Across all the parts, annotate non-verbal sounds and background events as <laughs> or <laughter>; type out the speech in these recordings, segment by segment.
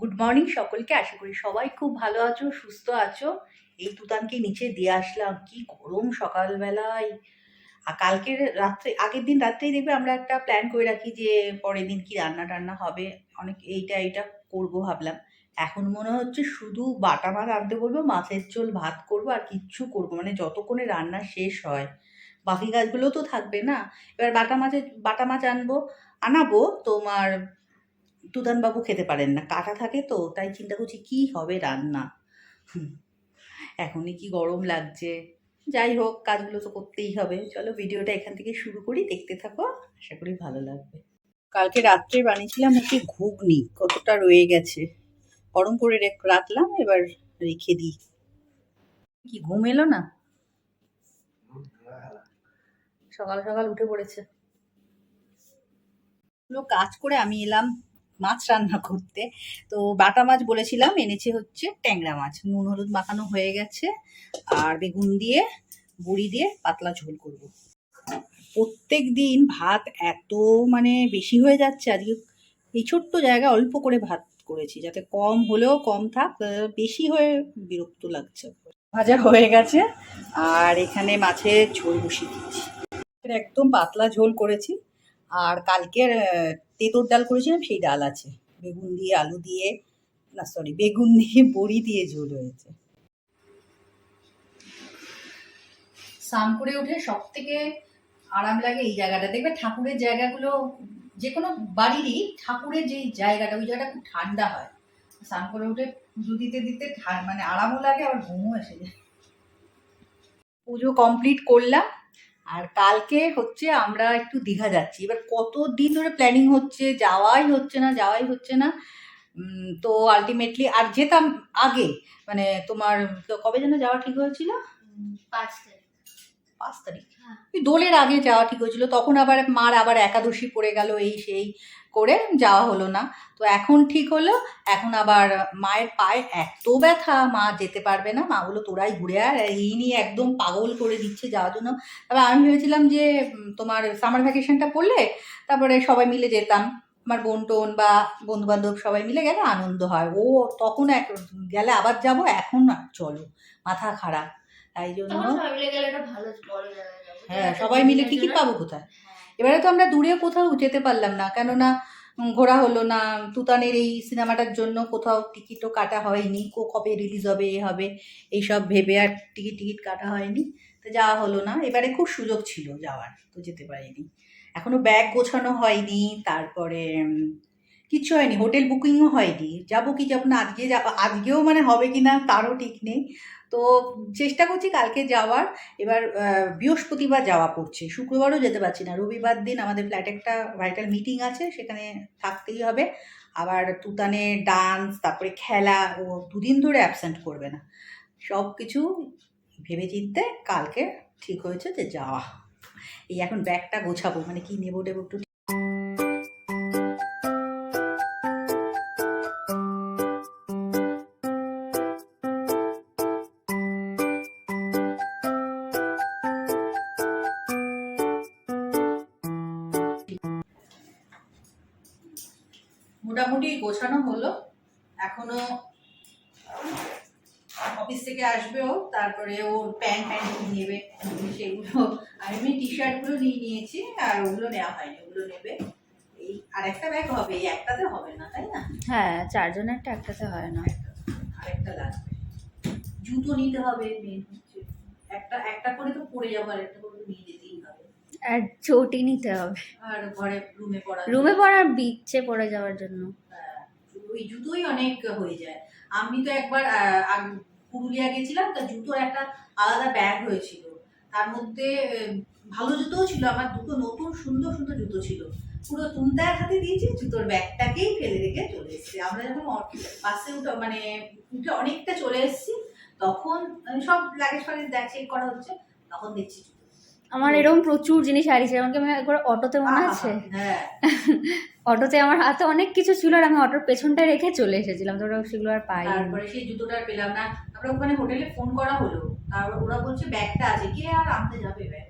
Good morning সকলকে, আশা করি সবাই খুব ভালো আছো, সুস্থ আছো। এই তুতানকে নিচে দিয়ে আসলাম। কি গরম সকালবেলায়। আর কালকের রাত্রে, আগের দিন রাত্রেই দেখবে আমরা একটা প্ল্যান করে রাখি যে পরের দিন কি রান্না টান্না হবে। অনেক এইটা এইটা করব ভাবলাম। এখন মনে হচ্ছে শুধু বাটা মাছ আনতে বলব, মাছের ঝোল, ভাত করব আর কিচ্ছু করব। মানে যতক্ষণে রান্না শেষ হয়। বাকি কাজগুলো তো থাকবে না। এবার বাটা মাছের, বাটা মাছ আনব, আনাবো তোমার তুদানবাবু খেতে পারেন না। কাটা থাকে তো, তাই চিন্তা করছি কি হবে রান্না? এখনই কি গরম লাগছে। যাই হোক, কাজগুলো তো করতেই হবে। চলো ভিডিওটা এখান থেকে শুরু করি, দেখতে থাকো, আশা করি ভালো লাগবে। কালকে রাত্রে বানিয়েছিলাম হচ্ছে ঘুগনি, কতটা রয়ে গেছে। গরম করে রেখ- রাখলাম, এবার রেখে দিই। কি, ঘুম এলো না? সকাল সকাল উঠে পড়েছে। কাজ করে আমি এলাম। মাছ রান্না করতে। তো বাটা মাছ বলেছিলাম, এনেছে হচ্ছে ট্যাংরা মাছ। নুন, হলুদ মাখানো হয়ে গেছে। আর বেগুন দিয়ে, বড়ি দিয়ে পাতলা ঝোল করব। প্রত্যেক দিন ভাত এত মানে বেশি হয়ে যাচ্ছে। আজকে এই ছোট্ট জায়গায় অল্প করে ভাত করেছি, যাতে কম হলেও কম থাক বেশি হয়ে বিরক্ত লাগছে। ভাজা হয়ে গেছে। আর এখানে মাছের ঝোল বসিয়ে এটা একদম পাতলা ঝোল করেছি। আর কালকের তেঁতোর ডাল করেছিলাম সেই ডাল আছে। বেগুন দিয়ে আলু দিয়ে না সরি বেগুন দিয়ে বড়ি দিয়ে ঝোল হয়েছে। স্নান করে উঠে সব থেকে আরাম লাগে এই জায়গাটা। দেখবে ঠাকুরের জায়গাগুলো যে কোনো বাড়িরই ঠাকুরের যে জায়গাটা ওই জায়গাটা খুব ঠান্ডা হয়। স্নান করে উঠে পুজো দিতে দিতে মানে আরামও লাগে আবার ঘুমও এসে যায় পুজো কমপ্লিট করলাম। আর কালকে হচ্ছে আমরা একটু দীঘা যাচ্ছি। এবার কত দিন ধরে প্ল্যানিং হচ্ছে? যাওয়াই হচ্ছে না, যাওয়াই হচ্ছে না। তো আলটিমেটলি আর যেতাম আগে মানে তোমার কবে যেন যাওয়া ঠিক হয়েছিল? পাঁচ তারিখ। পাঁচ তারিখ। হ্যাঁ। ওই দোলের আগে যাওয়া ঠিক হয়েছিল তখন আবার মার আবার একাদশী পড়ে গেল এই সেই করে যাওয়া হলো না। তো এখন ঠিক হলো এখন আবার মায়ের পায়ে এত ব্যথা মা যেতে পারবে না। মা বলল তোরাই ঘুরে আর এই নিয়ে একদম পাগল করে দিচ্ছে যাওয়ার জন্য। তবে আমি ভেবেছিলাম যে তোমার সামার ভ্যাকেশনটা পড়লে তারপরে সবাই মিলে যেতাম। আমার বোন টোন বা বন্ধু বান্ধব সবাই মিলে গেলে আনন্দ হয়। ও তখন এক গেলে আবার যাব এখন চলো মাথা খারাপ। তাই জন্য। হ্যাঁ সবাই মিলে টিকিট পাবো কোথায়? হ্যাঁ। এবারে তো আমরা দূরে কোথাও যেতে পারলাম না কেননা ঘোরা হলো না। তুতানের এই সিনেমাটার জন্য কোথাও টিকিটও কাটা হয়নি। কো কবে রিলিজ হবে এ হবে এইসব ভেবে আর টিকিট টিকিট কাটা হয়নি। তো যাওয়া হলো না। এবারে খুব সুযোগ ছিল যাওয়ার তো যেতে পারিনি। এখনও ব্যাগ গোছানো হয়নি। তারপরে কিচ্ছু হয়নি, হোটেল বুকিংও হয়নি। যাব কি যাব না, আজকে যাব আজকেও মানে হবে কি না তারও ঠিক নেই। তো চেষ্টা করছি কালকে যাওয়ার, এবার বৃহস্পতিবার যাওয়া পড়ছে শুক্রবারও যেতে পারছি না। রবিবার দিন আমাদের ফ্ল্যাটে একটা ভাইটাল মিটিং আছে, সেখানে থাকতেই হবে। আবার তুতানে ডান্স তারপরে খেলা, ও দুদিন ধরে অ্যাবসেন্ট করবে না। সব কিছু ভেবে চিনতে কালকে ঠিক হয়েছে যে যাওয়া। এই এখন ব্যাগটা গোছাবো মানে কি নেব টেবো একটু মোটামুটি গোছানো হলো। এখনও অফিস থেকে আসবে ও তারপরে ওর প্যান্ট প্যান্ট নেবে সেগুলো আর এমনি টি শার্টগুলো নিয়ে নিয়েছি আর ওগুলো নেওয়া হয়নি ওগুলো নেবে। এই আর একটা ব্যাগ হবে এই একটাতে হবে না তাই না? হ্যাঁ চারজনেরটা একটাতে হয় না। আরেকটা লাগবে। জুতো নিতে হবে হচ্ছে। একটা একটা করে তো পরে যাব আর একটা করে নিয়ে আর চটি নিতে হবে। আর ঘরে রুমে পড়া রুমে পড়ার বিচ্ছে পড়ে যাওয়ার জন্য। হ্যাঁ, ওই জুতোই অনেক হয়ে যায়। আমি তো একবার পুরুলিয়া গেছিলাম তা জুতোর একটা আলাদা ব্যাগ হয়েছিল। তার মধ্যে ভালো জুতোও ছিল আমার দুটো নতুন সুন্দর সুন্দর জুতো ছিল। পুরো তুমতার হাতে দিয়েছি জুতোর ব্যাগটাকেই ফেলে রেখে চলে এসেছি। আমরা যখন বাসে উঠে মানে উঠে অনেকটা চলে এসেছি তখন আহ, সব লাগেজ ফাগেজ দেখ চেক করা হচ্ছে তখন দেখছি। আমার এরকম প্রচুর জিনিস হারিয়েছে এমনকি আমি একবার অটোতে মনে আছে। হ্যাঁ। <laughs> অটোতে আমার হাতে অনেক কিছু ছিল আর আমি অটোর পেছনটায় রেখে চলে এসেছিলাম তো সেগুলো আর পাইনি। তারপরে সেই জুতোটা পেলাম না। তারপরে ওখানে হোটেলে ফোন করা হলো। তারপর ওরা বলছে ব্যাগটা আছে কে আর আনতে যাবে ব্যাগ?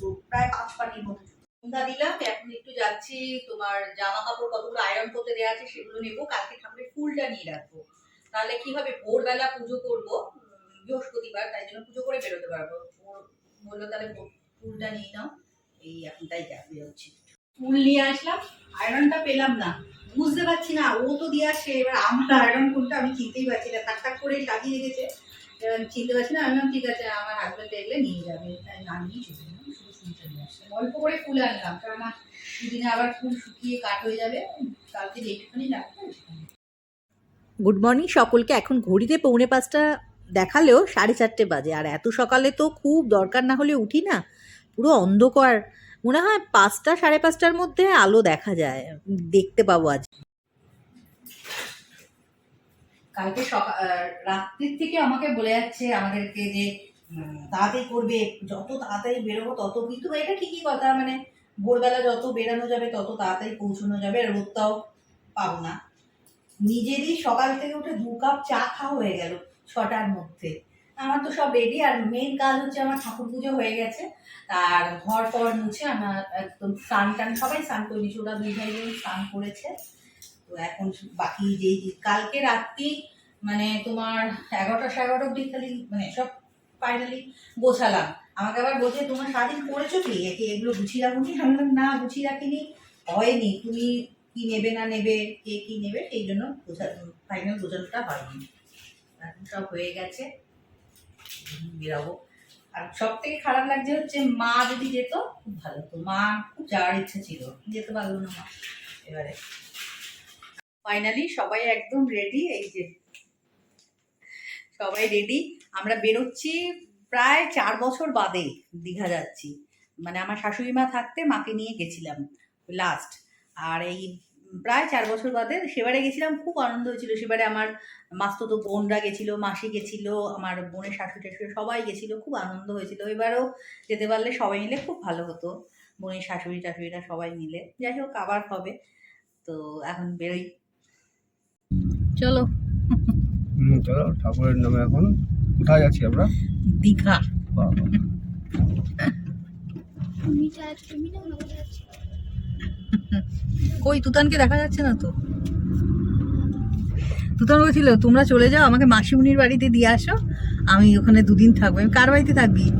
তো প্রায় পাঁচ পাটির মতো। সন্ধ্যা দিলাম এখন একটু যাচ্ছি তোমার জামা কাপড় কতগুলো আয়রন করতে দেওয়া আছে সেগুলো নেব কালকে ঠাকুরের ফুলটা নিয়ে রাখব। তাহলে কি হবে ভোরবেলা পুজো করব বৃহস্পতিবার তাই জন্য পুজো করে বেরোতে পারব। বলল তাহলে ফুলটা নিয়ে নাও। এই এখন তাই যা বেরোচ্ছি ফুল নিয়ে আসলাম আয়রনটা পেলাম না। বুঝতে পারছি না, ও তো দিয়ে আসে। এবার আমার আয়রন কোনটা আমি চিনতেই পারছি না। থাক থাক করে সাজিয়ে রেখেছে এবার চিনতে পারছি না, আমি ঠিক আছে, আমার হাজব্যান্ড দেখলে নিয়ে যাবে। তাই না, নিয়ে চলে গেলাম। শুধু ফুলটা নিয়ে আসলাম অল্প করে ফুল আনলাম, কারণ দুদিনে আবার ফুল শুকিয়ে কাট হয়ে যাবে। কালকে যেটুখানি লাগবে গুড মর্নিং সকলকে। এখন ঘড়িতে পৌনে পাঁচটা দেখালেও সাড়ে চারটে বাজে। আর এত সকালে তো খুব দরকার না হলে উঠি না। পুরো অন্ধকার। মনে হয় পাঁচটা, সাড়ে পাঁচটার মধ্যে আলো দেখা যায়। দেখতে পাবো আজ। কালকে সকাল রাত্রির থেকে আমাকে বলে যাচ্ছে আমাদেরকে যে তাড়াতাড়ি করবে, যত তাড়াতাড়ি বেরোবো তত কিন্তু এটা ঠিকই কথা মানে ভোরবেলা যত বেরানো যাবে তত তাড়াতাড়ি পৌঁছানো যাবে আর রোদটাও পাবো না। নিজেরই সকাল থেকে উঠে দু কাপ চা খাওয়া হয়ে গেল ছটার মধ্যে। আমার তো সব রেডি আর মেন কাজ হচ্ছে আমার ঠাকুর পুজো হয়ে গেছে। আর ঘর ফর মুছে আমার একদম স্নান টান সবাই স্নান করে দিয়েছে ওরা দুই ভাই স্নান করেছে। তো এখন বাকি যেই কালকে রাত্রি মানে তোমার এগারোটা সাড়ে অব্দি খালি মানে সব ফাইনালি গোছালাম। আমাকে আবার বলছে, তোমার সারাদিন করেছ কি? একে এগুলো গুছিয়ে রাখুনি? আমি বললাম, না, গুছিয়ে রাখিনি। হয়নি। তুমি কি নেবে না নেবে, কে কি নেবে, সেই জন্য ফাইনাল গোছানোটা হয়নি। এখন সব হয়ে গেছে। বেরাবো আর সব থেকে খারাপ লাগছে হচ্ছে মা যদি যেত, খুব ভালো তো মা খুব যাওয়ার ইচ্ছা ছিল, যেতে পারল না মা। এবারে ফাইনালি সবাই একদম রেডি এই যে সবাই রেডি আমরা বেরোচ্ছি প্রায় চার বছর বাদে দীঘা যাচ্ছি। মানে আমার শাশুড়ি মা থাকতে মাকে নিয়ে গেছিলাম লাস্ট আর এই প্রায় চার বছর বাদে সেবারে গেছিলাম খুব আনন্দ হয়েছিল। সেবারে আমার মাস্ততো বোনরা গেছিল মাসি গেছিল আমার বোনের শাশুড়ি টাশুড়ি সবাই গেছিল খুব আনন্দ হয়েছিল। এবারেও যেতে পারলে সবাই মিলে খুব ভালো হতো বোনের শাশুড়ি টাশুড়িরা সবাই মিলে। যাই হোক আবার হবে তো এখন বেরোই। চলো। চলো ঠাকুরের নামে এখন কোথায় যাচ্ছি আমরা? দীঘা। বাবা। <laughs> কই, তুতানকে দেখা যাচ্ছে না তো? তুতান বলছিল, তোমরা চলে যাও, আমাকে মাসিমুনির বাড়িতে দিয়ে আসো। আমি ওখানে দুদিন থাকব। আমি কার বাড়িতে থাকবি?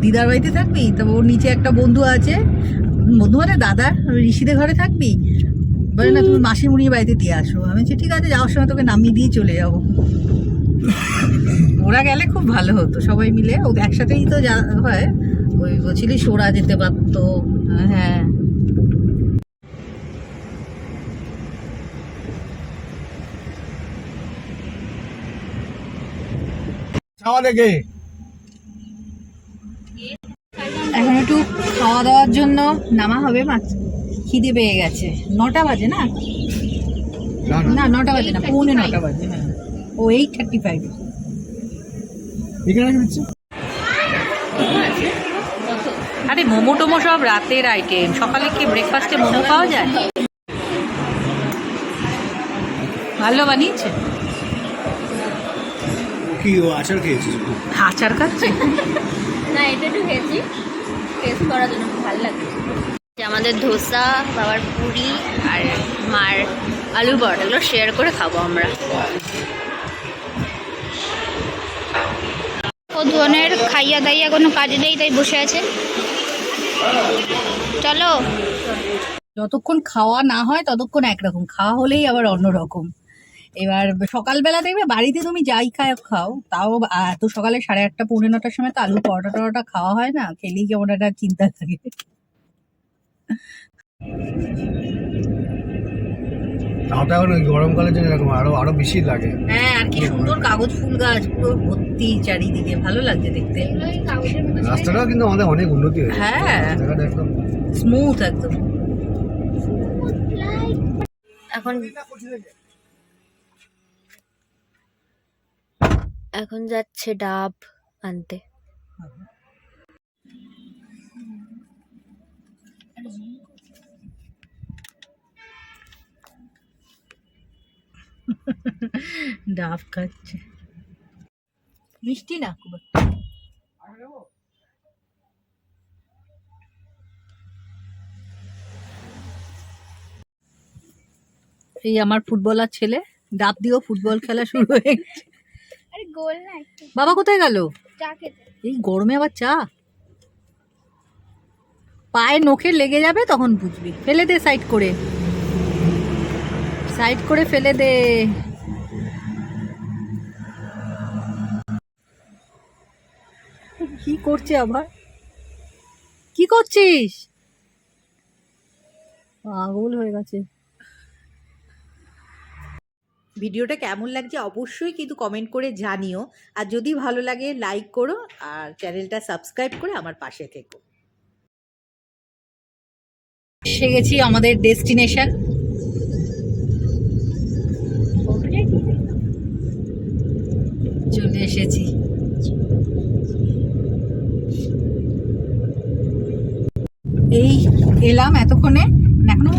দিদার বাড়িতে থাকবি? তো ওর নিচে একটা বন্ধু আছে। বন্ধু মানে দাদা? ঋষিদের ঘরে থাকবি? বলে, না, তুমি মাসিমুনির বাড়িতে দিয়ে আসো। আমি বলছি, ঠিক আছে, যাওয়ার সময় তোকে নামিয়ে দিয়ে চলে যাব। ওরা গেলে খুব ভালো হতো, সবাই মিলে। ও একসাথেই তো যা হয়। ওই বলছিলি, সোরা যেতে পারতো। হ্যাঁ। খাওয়া দেখে। এখন একটু খাওয়া দাওয়ার জন্য নামা হবে মাছ খিদে পেয়ে গেছে। নটা বাজে না? না না। না নটা বাজে না পৌনে নটা বাজে হ্যাঁ। ও এইট থার্টি ফাইভ আরে মোমো টোমো সব রাতের আইটেম সকালে কি ব্রেকফাস্টে মোমো পাওয়া যায়? ভালো বানিয়েছে? কি ও আচার খেয়েছিস আচার খাচ্ছে? না এটা একটু খেয়েছি। টেস্ট করার জন্য ভালো লাগে আমাদের ধোসা বাবার পুরি আর মার আলু পরোটা এগুলো শেয়ার করে খাব আমরা। ও ধনের খাইয়া দাইয়া কোনো কাজে নেই তাই বসে আছে। চলো। যতক্ষণ খাওয়া না হয় ততক্ষণ একরকম খাওয়া হলেই আবার অন্যরকম। এবার সকালবেলা দেখবে বাড়িতে তুমি যাই খাও খাও। তাও এত সকালে সাড়ে আটটা পৌনে নটার সময় তো আলু পরোটা টরোটা খাওয়া হয় না? খেলেই কেমন একটা চিন্তা থাকে। ওই গরমকালের জন্য এরকম আরও আরও বেশি লাগে। হ্যাঁ আর কি সুন্দর কাগজ ফুল গাছ পুরো ভর্তি চারিদিকে। ভালো লাগছে দেখতে। রাস্তাটাও কিন্তু আমাদের অনেক উন্নতি হয়েছে। হ্যাঁ। একদম। স্মুথ একদম। এখন এখন যাচ্ছে ডাব আনতে। ডাব খাচ্ছে। মিষ্টি না খুব এই আমার ফুটবলার ছেলে, ডাব দিয়েও ফুটবল খেলা শুরু হয়ে গেছে। আরে গোল না একটু। বাবা কোথায় গেল? চা খেতে। এই গরমে আবার চা? পায়ে নখে লেগে যাবে তখন বুঝবি। ফেলে দে সাইড করে। সাইড করে ফেলে দে। কি করছে আবার? কি করছিস? পাগল হয়ে গেছে। ভিডিওটা কেমন লাগছে অবশ্যই কিন্তু কমেন্ট করে জানিও। আর যদি ভালো লাগে লাইক করো আর চ্যানেলটা সাবস্ক্রাইব করে আমার পাশে থেকো। এসে গেছি আমাদের ডেস্টিনেশন চলে এসেছি। এই এলাম এতক্ষণে। এখনও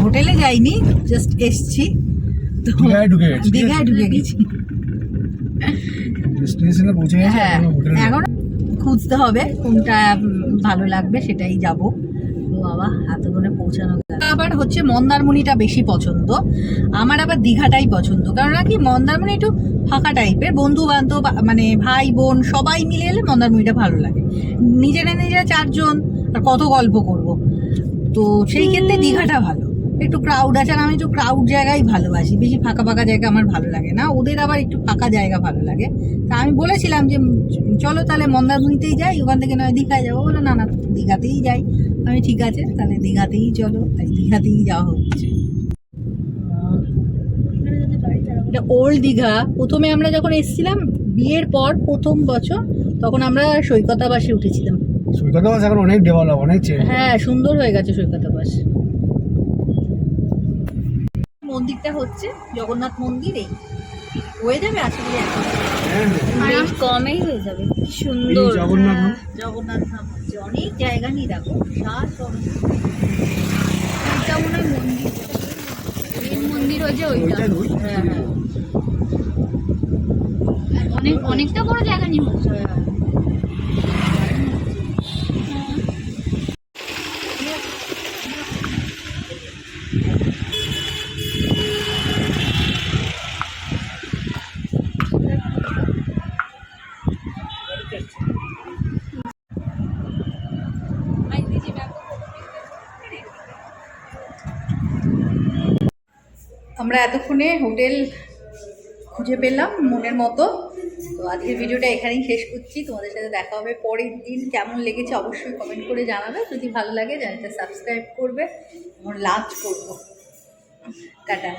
হোটেলে যাইনি জাস্ট এসছি। দীঘায় ঢুকে গেছি। দীঘায় ঢুকে গেছি। ডেস্টিনেশনে পৌঁছে গেছি হ্যাঁ এখনও খুঁজতে হবে কোনটা ভালো লাগবে সেটাই যাব। বাবা এতক্ষণে পৌঁছানো আবার হচ্ছে মন্দারমণিটা বেশি পছন্দ। আমার আবার দীঘাটাই পছন্দ। কারণ কি মন্দারমণি একটু ফাঁকা টাইপের। বন্ধু বান্ধব মানে ভাই বোন সবাই মিলে এলে মন্দারমণিটা ভালো লাগে। নিজেরা নিজেরা চারজন আর কত গল্প করব। তো সেই ক্ষেত্রে দীঘাটা ভালো। একটু ক্রাউড আছে আর আমি একটু ক্রাউড জায়গায় ভালোবাসি। বেশি ফাঁকা ফাঁকা জায়গা আমার ভালো লাগে না। ওদের আবার একটু ফাঁকা জায়গা ভালো লাগে। তা আমি বলেছিলাম যে চলো তাহলে মন্দারমণিতেই যাই। ওখান থেকে নয় দীঘায় যাব। বলে না না দীঘাতেই যাই। আমি ঠিক আছে তাহলে দীঘাতেই চলো। তাই দীঘাতেই যাওয়া হচ্ছে। এটা ওল্ড দীঘা। প্রথমে আমরা যখন এসেছিলাম বিয়ের পর প্রথম বছর তখন আমরা সৈকতাবাসে উঠেছিলাম। সৈকতাবাস এখন অনেক ডেভেলপ অনেক হ্যাঁ সুন্দর হয়ে গেছে সৈকতাবাস। মন্দিরটা হচ্ছে জগন্নাথ মন্দির এই। হয়ে যাবে আশা করি এখন। কমেই হয়ে যাবে। কি সুন্দর। জগন্নাথ হ্যাঁ, জগন্নাথ ধাম হচ্ছে। অনেক জায়গা নিয়ে দেখো। বিশাল বড়। মনে হয় মন্দির। মেন মন্দির হয়েছে ওইটা। ওইটা হ্যাঁ হ্যাঁ। অনেক অনেকটা বড় জায়গা নিয়ে হচ্ছে আমরা এতক্ষণে হোটেল খুঁজে পেলাম মনের মতো। তো আজকের ভিডিওটা এখানেই শেষ করছি। তোমাদের সাথে দেখা হবে পরের দিন। কেমন লেগেছে অবশ্যই কমেন্ট করে জানাবে। যদি ভালো লাগে, চ্যানেলটা সাবস্ক্রাইব করবে। এবং লাঞ্চ করব। টাটা।